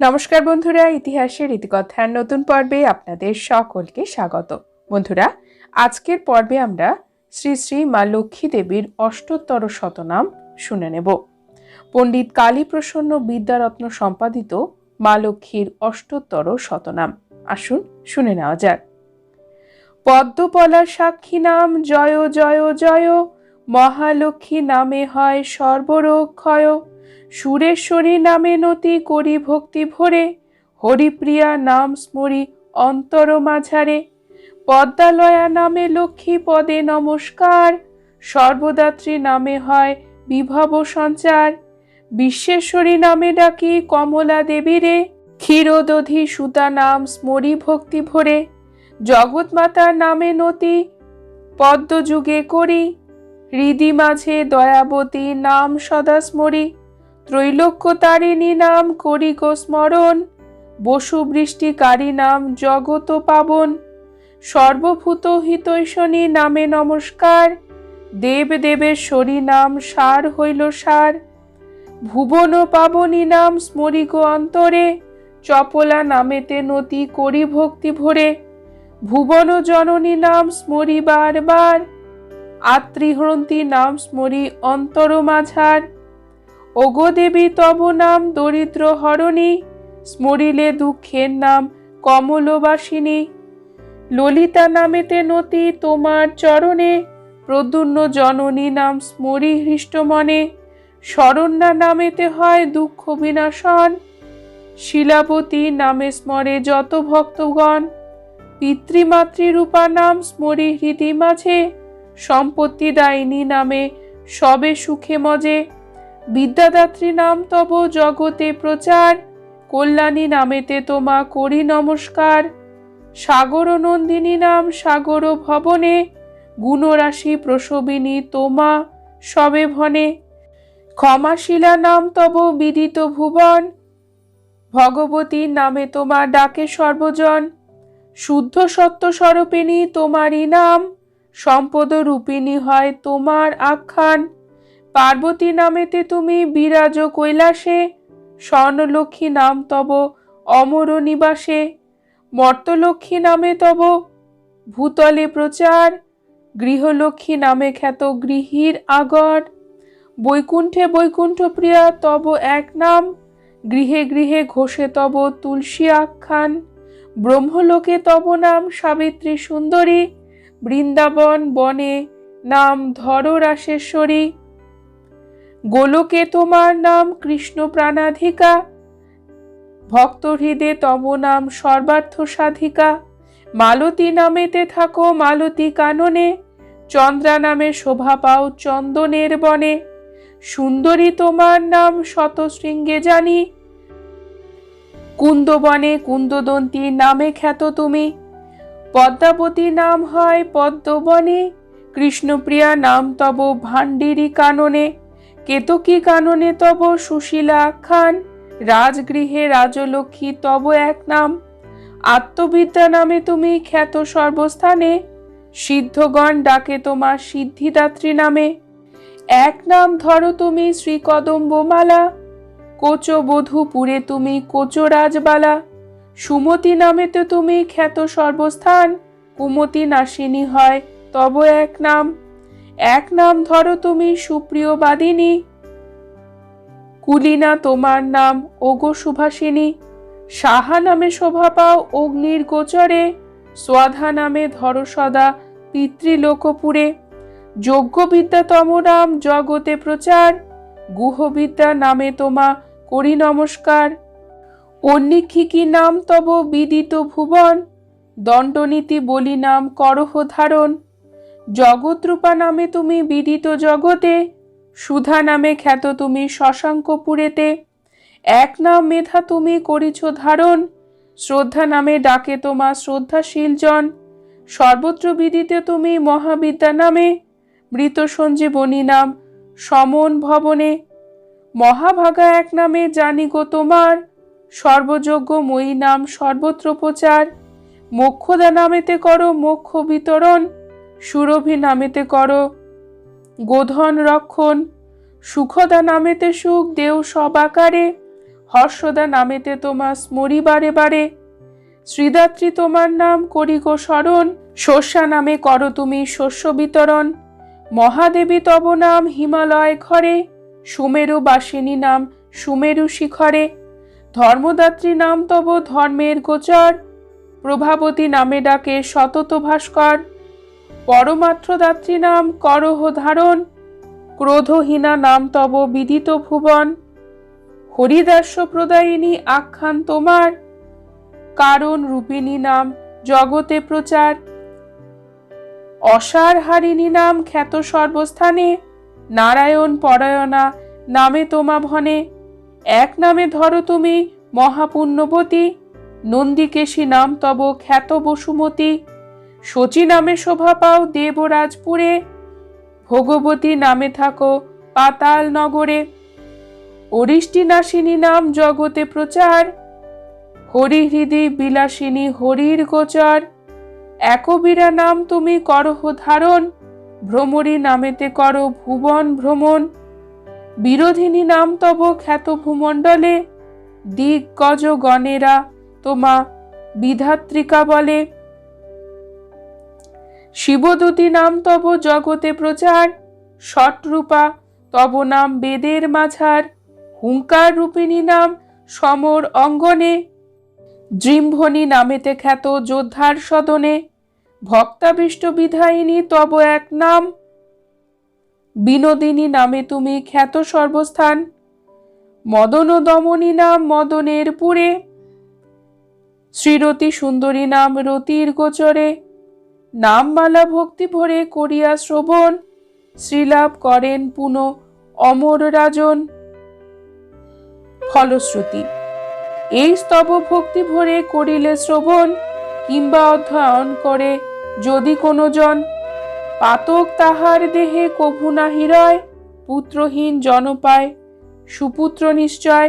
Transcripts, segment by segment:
নমস্কার বন্ধুরা, ইতিহাসের ইতিকথার নতুন পর্বে আপনাদের সকলকে স্বাগত। বন্ধুরা, আজকের পর্বে আমরা শ্রী শ্রী মা লক্ষ্মী দেবীর অষ্টোত্তর শতনাম শুনে নেব। পণ্ডিত কালীপ্রসন্ন বিদ্যারত্ন সম্পাদিত মা লক্ষ্মীর অষ্টোত্তর শতনাম। আসুন শুনে নেওয়া যাক। পদ্মপলা সাক্ষী নাম জয় জয় জয়, মহালক্ষ্মী নামে হয় সর্বরোগ ক্ষয়। সুরেশ্বরী নামে নতি করি ভক্তি ভরে, হরিপ্রিয়া নাম স্মরি অন্তর মাঝারে। পদ্মালয়া নামে লক্ষ্মী পদে নমস্কার, সর্বদাত্রী নামে হয় বিভব সঞ্চার। বিশ্বেশ্বরী নামে ডাকি কমলা দেবীরে ক্ষীরোদধি সুতা নাম স্মরি ভক্তি ভরে। জগৎমাতার নামে নতি পদ্মযুগে করি, হৃদি মাঝে দয়াবতী নাম সদা স্মরি। ত্রৈলোক্য তারিণী নাম করি গো স্মরণ বসু বৃষ্টিকারী নাম জগত পাবন। সর্বভূত হিতৈষণী নামে নমস্কার দেব দেবেশ্বরী নাম সার হইল সার। ভুবন পাবনী নাম স্মরি গো অন্তরে, চপলা নামেতে নতি করি ভক্তি ভরে। ভুবন জননী নাম স্মরি বারবার, আত্রিহ্রন্তি নাম স্মরি অন্তর মাঝার। ওগো দেবী, তব নাম দরিদ্র হরণী, স্মরিলে দুঃখের নাম কমলবাসিনী। ললিতা নামেতে নতি তোমার চরণে প্রদ্যুন্ন জননী নাম স্মরি হৃষ্টমনে শরণ্যা নামেতে হয় দুঃখ বিনাশন, শিলাবতী নামে স্মরে যত ভক্তগণ। পিতৃমাতৃরূপা নাম স্মরি হৃদি মাঝে, সম্পত্তি দায়িনী নামে সবে সুখে মজে। বিদ্যাদাত্রী নাম তব জগতে প্রচার, কল্যাণী নামেতে তোমা করি নমস্কার। সাগর নন্দিনী নাম সাগর ভবনে, গুণরাশি প্রসবিনী তোমা সবে ভনে। ক্ষমাশিলা নাম তব বিদিত ভুবন, ভগবতী নামে তোমার ডাকে সর্বজন। শুদ্ধ সত্য স্বরূপিণী তোমারই নাম, সম্পদ রূপিণী হয় তোমার আখ্যান। পার্বতী নামেতে তুমি বিরাজ কৈলাসে, স্বর্ণলক্ষ্মী নাম তব অমর নিবাসে, মর্তলক্ষ্মী নামে তব ভূতলে প্রচার, গৃহলক্ষ্মী নামে খ্যাত গৃহীর আগর, বৈকুণ্ঠে বৈকুণ্ঠ প্রিয়া তব এক নাম, গৃহে গৃহে ঘোষে তব তুলসী আখ্যান, ব্রহ্মলোকে তব নাম সাবিত্রী সুন্দরী, বৃন্দাবন বনে নাম ধর রাশেশ্বরী গোলকে তোমার নাম কৃষ্ণ প্রাণাধিকা। ভক্ত হৃদে তব নাম সর্বার্থ সাধিকা। মালতী নামেতে থাকো মালতী কাননে। চন্দ্রা নামে শোভা পাও চন্দনের বনে। সুন্দরী তোমার নাম শত শৃঙ্গে জানি। কুন্দবনে কুন্দদন্তী নামে খ্যাত তুমি। পদ্মাবতী নাম হয় পদ্মবনে। কৃষ্ণপ্রিয়া নাম তব ভান্ডিরি কাননে। কেতকী কাননে তব সুশীলা খান, রাজগৃহে রাজলক্ষ্মী তব এক নাম। আত্মবিদ্যা নামে তুমি খ্যাত সর্বস্থানে, সিদ্ধগণ ডাকে তোমার সিদ্ধিদাত্রী নামে। এক নাম ধরো তুমি শ্রী কদম্বমালা কোচ বধূপুরে তুমি কোচ রাজবালা। সুমতি নামেতে তুমি খ্যাত সর্বস্থান, কুমতি নাসিনী হয় তব এক নাম। এক নাম ধরো তুমি সুপ্রিয় বাদিনী। কুলিনা তোমার নাম, ওগো সুভাষিনী। সাহা নামে শোভা পাও অগ্নির গোচরে। স্বাধা নামে ধরো সদা পিতৃলোকপুরে। যজ্ঞবিদ্যা তম নাম জগতে প্রচার। গুহবিদ্যা নামে তোমা করি নমস্কার। অন্নিক্ষিকি নাম তব বিদিত ভুবন। দণ্ডনীতি বলি নাম করহ ধারণ। জগৎরূপা নামে তুমি বিদিত জগতে, সুধা নামে খ্যাত তুমি শশাঙ্কপুরেতে। এক নাম মেধা তুমি করিছ ধারণ, শ্রদ্ধা নামে ডাকে তোমা শ্রদ্ধাশীল জন সর্বত্র বিদিতে তুমি মহাবিদ্যা নামে, মৃত সঞ্জীবনী নাম সমন ভবনে। মহাভাগা এক নামে জানি গো তোমার, সর্বযোগ্য মই নাম সর্বত্র প্রচার। মোক্ষদা নামেতে করো মোক্ষ বিতরণ। সুরভি নামেতে করো। গোধন রক্ষণ, সুখদা নামেতে সুখ, দেও সব আকারে। হর্ষদা নামেতে তোমার স্মরি বারে বারে। শ্রীদাত্রী তোমার নাম করি গো স্মরণ, শস্যা নামে করো তুমি শস্য বিতরণ। মহাদেবী তব নাম হিমালয় ঘরে, সুমেরু বাসিনী নাম সুমেরু শিখরে। ধর্মদাত্রী নাম তব ধর্মের গোচর, প্রভাবতী নামে ডাকে সতত ভাস্কর। পরমাত্রদাত্রী নাম করহ ধারণ, ক্রোধহীনা নাম তব বিদিত ভুবন। হরিদাস্য প্রদায়িনী আখ্যান তোমার, কারণ রূপিণী নাম জগতে প্রচার। অসার হারিণী নাম খ্যাত সর্বস্থানে, নারায়ণ পরায়ণা নামে তোমা ভনে। এক নামে ধরো তুমি মহাপুণ্যবতী, নন্দিকেশী নাম তব খ্যাত বসুমতী। শচী নামে শোভা পাও দেবরাজপুরে, ভগবতী নামে থাকো পাতাল নগরে। অরিষ্টি নাসিনী নাম জগতে প্রচার হরিহৃদি বিলাসিনী হরির গোচর। একবীরা নাম তুমি করহ ধারণ, ভ্রমরী নামেতে করো ভুবন ভ্রমণ। বিরোধিনী নাম তব খ্যাত ভূমণ্ডলে, দিগ্গজ গণেরা তোমা বিধাত্রিকা বলে। শিবদূতী নাম তব জগতে প্রচার, ষটরূপা তব নাম বেদের মাঝার, হুঙ্কার রূপিণী নাম সমর অঙ্গনে দৃম্ভনী নামেতে খ্যাত যোদ্ধার সদনে, ভক্তাবিষ্ট বিধায়িনী তব এক নাম, বিনোদিনী নামে তুমি খ্যাত সর্বস্থান মদন দমনী নাম মদনের পুরে শ্রীরতি সুন্দরী নাম রতির গোচরে নামমালা ভক্তি ভরে করিয়া শ্রবণ। শ্রীলাভ করেন পুন অমর রাজন ফলশ্রুতি, এই স্তব ভক্তি ভরে করিলে শ্রবণ কিংবা অধ্যয়ন করে যদি কোনো জন পাতক তাহার দেহে কভু নাহি রয়, পুত্রহীন জন পায়, সুপুত্র নিশ্চয়।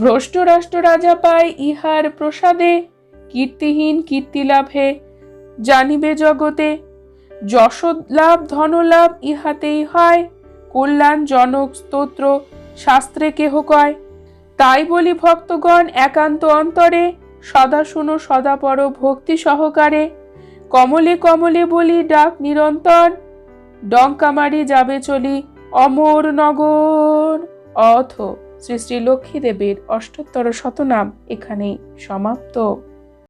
ভ্রষ্ট রাষ্ট্র রাজা পায় ইহার প্রসাদে, কীর্তিহীন কীর্তি লাভে জানিবে জগতে যশ লাভ ধনলাভ ইহাতেই হয়। কল্যাণ জনক স্তোত্র শাস্ত্রে কেহ কয়। তাই বলি ভক্তগণ, একান্ত অন্তরে সদা শুনো, সদা পর ভক্তি সহকারে। কমলে কমলে বলি ডাক নিরন্তর, ডঙ্কা মারি যাবে চলি অমর নগর। অথ শ্রী শ্রী লক্ষ্মী দেবীর অষ্টোত্তর শতনাম এখানেই সমাপ্ত।